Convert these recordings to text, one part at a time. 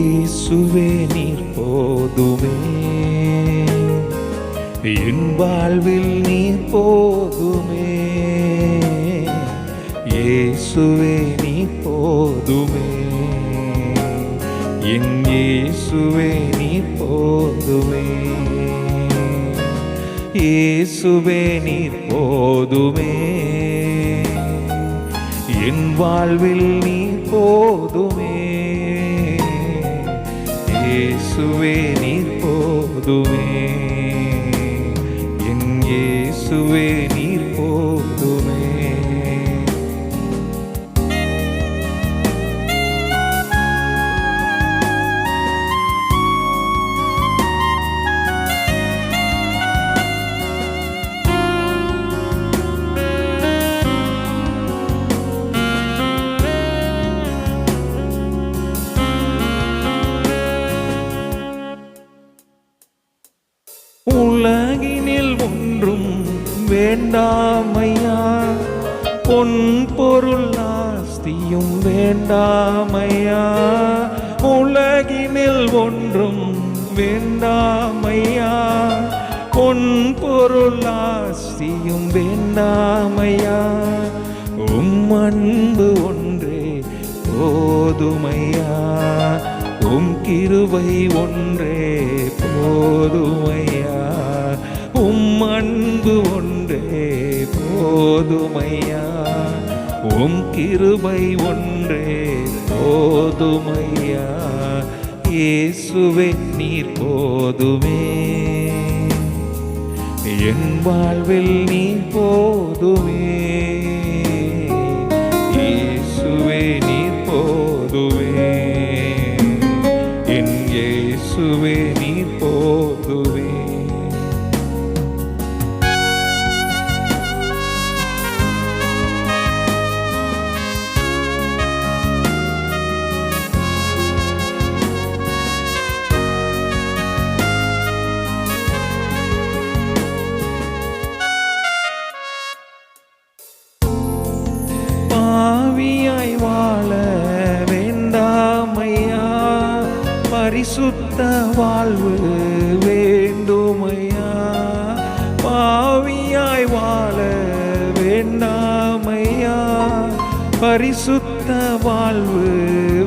இயேசுவே நீர் போதுமே. என் வாழ்வில் நீர் போதுமே. இயேசுவே நீ போதுமே. என் இயேசுவே நீ போதுமே. இயேசுவே நீர் போதுமே. என் வாழ்வில் நீ போதுமே. இயேசுவே நீர் போதுமே. வேண்டாமையா? பொன் பொருள் ஆஸ்தியும் வேண்டாமையா? உலகினில் ஒன்றும் வேண்டாமையா? பொன் பொருள் ஆஸ்தியும் வேண்டாமையா? உம் அன்பு ஒன்றே போதுமையா? உம் கிருவை ஒன்றே போதுமையா? உம் அன்பு ஒன்றே போதுமையா? உம் கிருபை ஒன்றே போதுமையா? இயேசுவே நீர் போதுமே. என் வாழ்வில் நீ போதுமே. இயேசுவே நீ போதுமே. என் இயேசுவே நீ பரிசுத்த வாழ்வு வேண்டுமையா? பாவியாய் வாழ வேண்டாமையா? பரிசுத்த வாழ்வு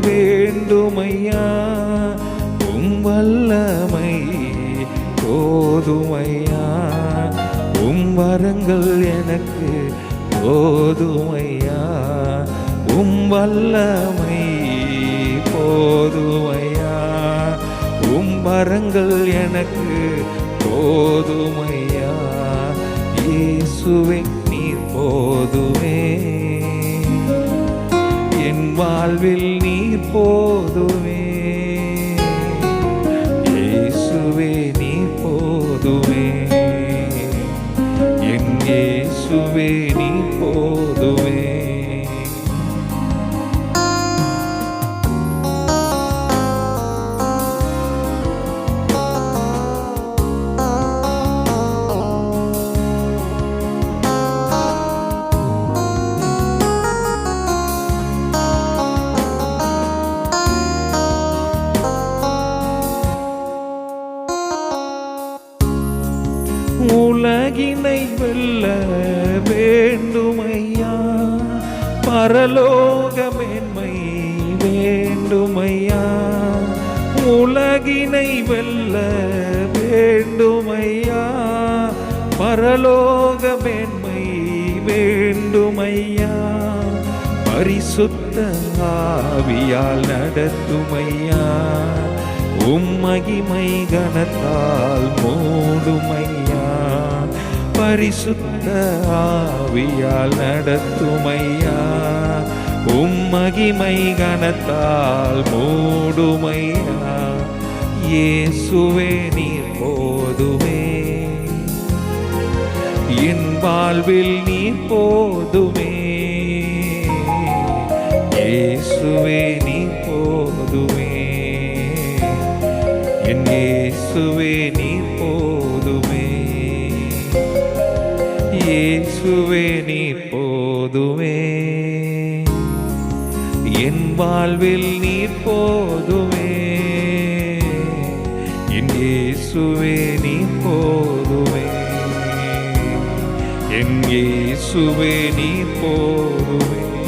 வேண்டுமையா? உம் வல்லமை போதுமையா? உம் வரங்கள் எனக்கு போதுமையா? உம் வல்லமை போதுமையா? உம் வரங்கள் எனக்கு போதுமையா? இயேசுவே நீர் போதுமே. என் வாழ்வில் நீர் போதுமே. உலகினை வெல்ல வேண்டுமையா? பரலோகமேன்மை வேண்டுமையா? உலகினை வெல்ல வேண்டுமையா? பரலோகமேன்மை வேண்டுமையா? பரிசுத்த ஆவியால் நடத்துமையா? உம்மகிமை கனத்தால் மூடுமையா? பரிசுத்த ஆவியால் நடத்துமையா? உம் மகிமை கனத்தால் மூடுமையா? இயேசுவே நீர் போதுமே. என் வாழ்வில் நீர் போதுமே. இயேசுவே நீ போதுமே. என் இயேசுவே நீ இயேசுவே நீர் போதுமே. என் வாழ்வில் நீர் போதுமே. என் இயேசுவே நீர் போதுமே. என் இயேசுவே நீர் போதுமே.